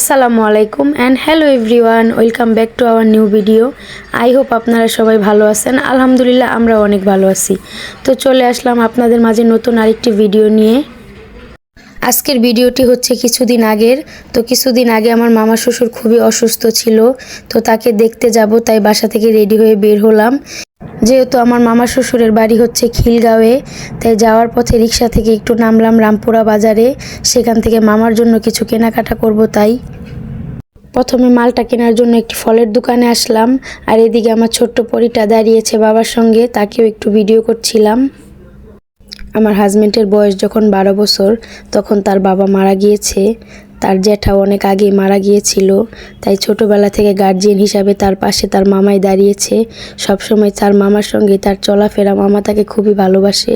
আসসালামু আলাইকুম and hello everyone welcome back to our new video I hope আপনারা সবাই ভালো আছেন। আলহামদুলিল্লাহ আমরা অনেক ভালো আছি। তো চলে আসলাম আপনাদের মাঝে নতুন আরেকটি ভিডিও নিয়ে। আজকের ভিডিওটি হচ্ছে কিছুদিন আগের। তো কিছুদিন আগে আমার মামা শ্বশুর খুবই অসুস্থ ছিল, তো তাকে দেখতে যাব, তাই বাসা থেকে রেডি হয়ে বের হলাম। যেহেতু আমার মামা শ্বশুরের বাড়ি হচ্ছে খিলগাঁওয়ে, তাই যাওয়ার পথে রিক্সা থেকে একটু নামলাম রামপুরা বাজারে। সেখান থেকে মামার জন্য কিছু কেনাকাটা করব তাই। প্রথমে মালটা কেনার জন্য একটি ফলের দোকানে আসলাম, আর এদিকে আমার ছোট্ট পরিটা দাঁড়িয়েছে বাবার সঙ্গে, তাকেও একটু ভিডিও করছিলাম। আমার হাজব্যান্ডের বয়স যখন বারো বছর, তখন তার বাবা মারা গিয়েছে। তার জ্যাঠা অনেক আগেই মারা গিয়েছিল, তাই ছোটবেলা থেকে গার্জিয়ান হিসাবে তার পাশে তার মামাই দাঁড়িয়েছে। সবসময় তার মামার সঙ্গে তার চলাফেরা, মামা তাকে খুবই ভালোবাসে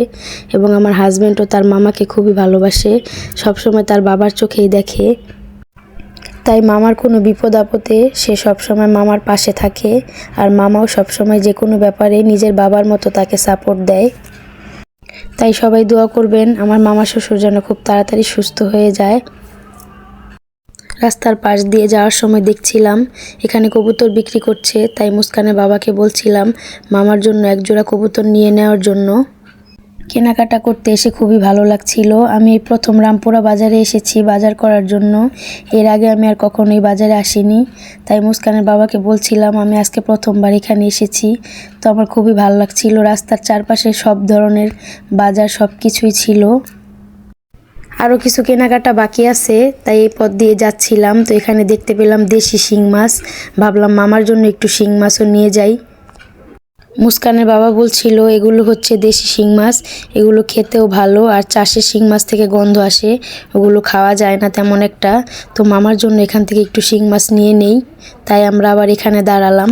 এবং আমার হাজব্যান্ডও তার মামাকে খুবই ভালোবাসে। সবসময় তার বাবার চোখেই দেখে। তাই মামার কোনো বিপদ আপদে সে সবসময় মামার পাশে থাকে আর মামাও সবসময় যে কোনো ব্যাপারে নিজের বাবার মতো তাকে সাপোর্ট দেয়। তাই সবাই দোয়া করবেন, আমার মামা শ্বশুর যেন খুব তাড়াতাড়ি সুস্থ হয়ে যায়। রাস্তার পাশ দিয়ে যাওয়ার সময় দেখছিলাম, এখানে কবুতর বিক্রি করছে, তাই মুস্কানের বাবাকে বলছিলাম, মামার জন্য একজোড়া কবুতর নিয়ে নেওয়ার জন্য। কেনাকাটা করতে এসে খুবই ভালো লাগছিল। আমি প্রথম রামপুরা বাজারে এসেছি বাজার করার জন্য। এর আগে আমি আর কখনোই বাজারে আসিনি। তাই মুস্কানের বাবাকে বলছিলাম, আমি আজকে প্রথমবার এখানে এসেছি। তো আমার খুবই ভালো লাগছিল। রাস্তার চারপাশে সব ধরনের বাজার সব কিছুই ছিল। আরও কিছু কেনাকাটা বাকি আছে, তাই এই পথ দিয়ে যাচ্ছিলাম। তো এখানে দেখতে পেলাম দেশি শিং মাছ। ভাবলাম মামার জন্য একটু শিং মাছও নিয়ে যাই। মুস্কানের বাবা বলছিল, এগুলো হচ্ছে দেশি শিং মাছ। এগুলো খেতেও ভালো। আর চাষের শিং মাছ থেকে গন্ধ আসে। ওগুলো খাওয়া যায় না তেমন একটা। তো মামার জন্য এখান থেকে একটু শিং মাছ নিয়ে নেই। তাই আমরা আবার এখানে দাঁড়ালাম।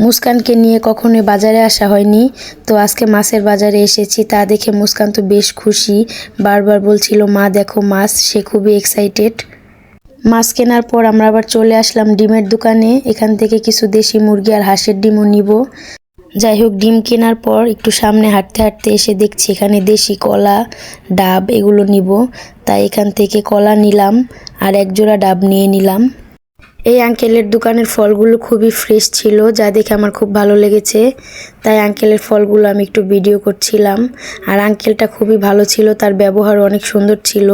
মুস্কানকে নিয়ে কখনোই বাজারে আসা হয়নি। তো আজকে মাছের বাজারে এসেছি। তা দেখে মুস্কান তো বেশ খুশি। বারবার বলছিল, মা, দেখো মাছ, সে খুবই এক্সাইটেড মাছ কেনার পর আমরা আবার চলে আসলাম ডিমের দোকানে। এখান থেকে কিছু দেশি মুরগি আর হাঁসের ডিমও নিব। যাই হোক ডিম কেনার পর একটু সামনে হাঁটতে হাঁটতে এসে দেখছি এখানে দেশি কলা, ডাব এগুলো নিব। তাই এখান থেকে কলা নিলাম আর এক জোড়া ডাব নিয়ে নিলাম। এই আঙ্কেলের দোকানের ফলগুলো খুবই ফ্রেশ ছিল, যা দেখে আমার খুব ভালো লেগেছে। তাই আঙ্কেলের ফলগুলো আমি একটু ভিডিও করছিলাম। আর আঙ্কেলটা খুবই ভালো ছিল, তার ব্যবহার অনেক সুন্দর ছিল।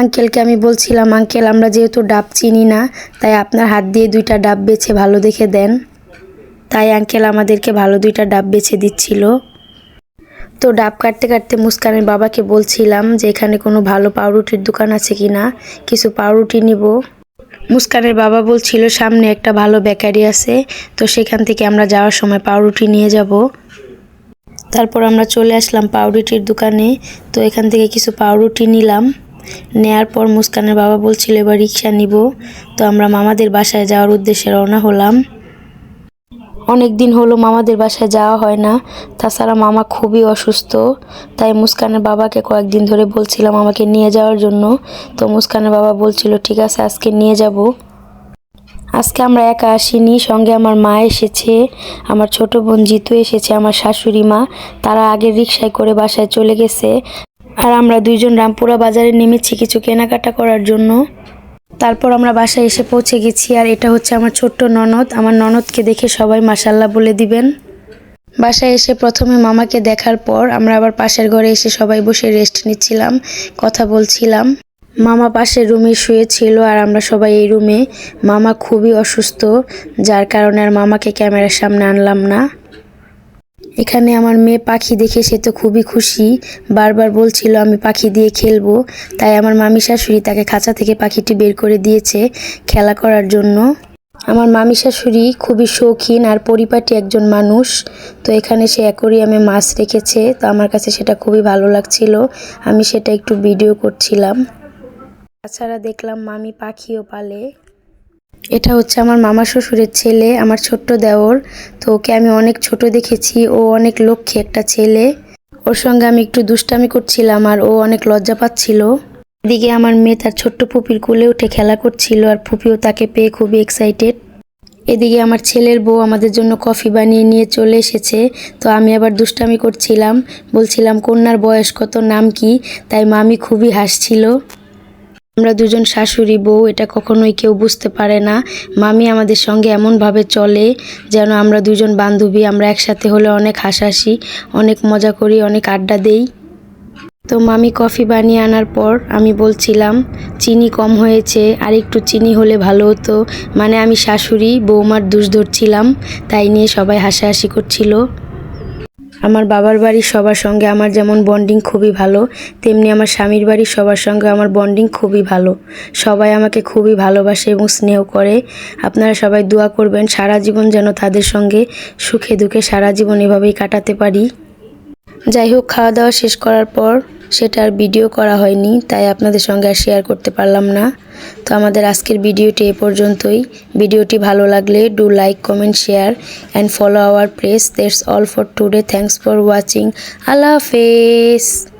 আঙ্কেলকে আমি বলছিলাম আঙ্কেল আমরা যেহেতু ডাব চিনি না, তাই আপনার হাত দিয়ে দুইটা ডাব বেছে ভালো দেখে দেন। তাই আঙ্কেল আমাদেরকে ভালো দুইটা ডাব বেছে দিচ্ছিল। তো ডাব কাটতে কাটতে মুস্কানের বাবাকে বলছিলাম যে, এখানে কোনো ভালো পাউরুটির দোকান আছে কি না? কিছু পাউরুটি নিব। মুস্কানের বাবা বলছিল, সামনে একটা ভালো বেকারি আছে, তো সেখান থেকে আমরা যাওয়ার সময় পাউরুটি নিয়ে যাব। তারপর আমরা চলে আসলাম পাউরুটির দোকানে, তো এখান থেকে কিছু পাউরুটি নিলাম। নেয়ার পর মুস্কানের বাবা বলছিল, এবার রিক্সা নিব। তো আমরা মামাদের বাসায় যাওয়ার উদ্দেশ্যে রওনা হলাম। অনেক দিন হলো মামাদের বাসায় যাওয়া হয় না। তাছাড়া মামা খুবই অসুস্থ। তাই মুস্কানের বাবাকে কয়েকদিন ধরে বলছিলাম আমাকে নিয়ে যাওয়ার জন্য। তো মুস্কানের বাবা বলছিল, ঠিক আছে, আজকে নিয়ে যাব। আজকে আমরা একা আসিনি, সঙ্গে আমার মা এসেছে, আমার ছোট বোন জিতু এসেছে, আমার শাশুড়ি মা, তারা আগে রিক্সায় করে বাসায় চলে গেছে। আর আমরা দুইজন রামপুরা বাজারে নেমেছি কিছু কেনাকাটা করার জন্য। তারপর আমরা বাসায় এসে পৌঁছে গেছি আর এটা হচ্ছে আমার ছোট্ট ননদ। আমার ননদকে দেখে সবাই মাসাল্লাহ বলে দিবেন। বাসায় এসে প্রথমে মামাকে দেখার পর আমরা আবার পাশের ঘরে এসে সবাই বসে রেস্ট নিচ্ছিলাম, কথা বলছিলাম। মামা পাশের রুমে শুয়েছিল আর আমরা সবাই এই রুমে মামা খুবই অসুস্থ, যার কারণে আর মামাকে ক্যামেরার সামনে আনলাম না। এখানে আমার মেয়ে পাখি দেখে সে তো খুবই খুশি। বারবার বলছিল, আমি পাখি দিয়ে খেলব। তাই আমার মামি শাশুড়ি তাকে খাঁচা থেকে পাখিটি বের করে দিয়েছে খেলা করার জন্য। আমার মামি শাশুড়ি খুবই শৌখিন আর পরিপাটি একজন মানুষ। তো এখানে সে অ্যাকোরিয়ামে মাছ রেখেছে। তো আমার কাছে সেটা খুবই ভালো লাগছিল। আমি সেটা একটু ভিডিও করছিলাম। তাছাড়া দেখলাম মামি পাখিও পালে। এটা হচ্ছে আমার মামা শ্বশুরের ছেলে, আমার ছোট্ট দেওর। তো ওকে আমি অনেক ছোট দেখেছি, ও অনেক লক্ষ্মী একটা ছেলে। ওর সঙ্গে আমি একটু দুষ্টামি করছিলাম আর ও অনেক লজ্জা পাচ্ছিল। এদিকে আমার মেয়ে তার ছোট্ট পুপির কোলে উঠে খেলা করছিল আর পুপিও তাকে পেয়ে খুবই এক্সাইটেড এদিকে আমার ছেলের বউ আমাদের জন্য কফি বানিয়ে নিয়ে চলে এসেছে, তো আমি আবার দুষ্টামি করছিলাম। বলছিলাম, কন্যার বয়স কত? নাম কি? তাই মামি খুবই হাসছিল। আমরা দুজন শাশুড়ি বউ, এটা কখনোই কেউ বুঝতে পারে না। মামি আমাদের সঙ্গে এমনভাবে চলে যেন আমরা দুজন বান্ধবী, আমরা একসাথে হলে অনেক হাসাহাসি, অনেক মজা করি, অনেক আড্ডা দেই। তো মামি কফি বানিয়ে আনার পর আমি বলছিলাম, চিনি কম হয়েছে, আর একটু চিনি হলে ভালো হতো। মানে আমি শাশুড়ি, বৌমার দুষ ধরছিলাম, তাই নিয়ে সবাই হাসাহাসি করছিল। আমার বাবার বাড়ির সবার সঙ্গে আমার যেমন বন্ডিং খুবই ভালো, তেমনি আমার স্বামীর বাড়ির সবার সঙ্গে আমার বন্ডিং খুবই ভালো। সবাই আমাকে খুবই ভালোবাসে এবং স্নেহ করে। আপনারা সবাই দোয়া করবেন, সারা জীবন যেন তাদের সঙ্গে সুখে দুঃখে সারা জীবন এভাবেই কাটাতে পারি। যাই হোক, খাওয়া দাওয়া শেষ করার পর সেটা আর ভিডিও করা হয়নি, তাই আপনাদের সঙ্গে আর শেয়ার করতে পারলাম না। তো আমাদের আজকের ভিডিওটি এ পর্যন্তই। ভিডিওটি ভালো লাগলে do like comment share and follow our press that's all for today thanks for watching আল্লাহ হাফেজ।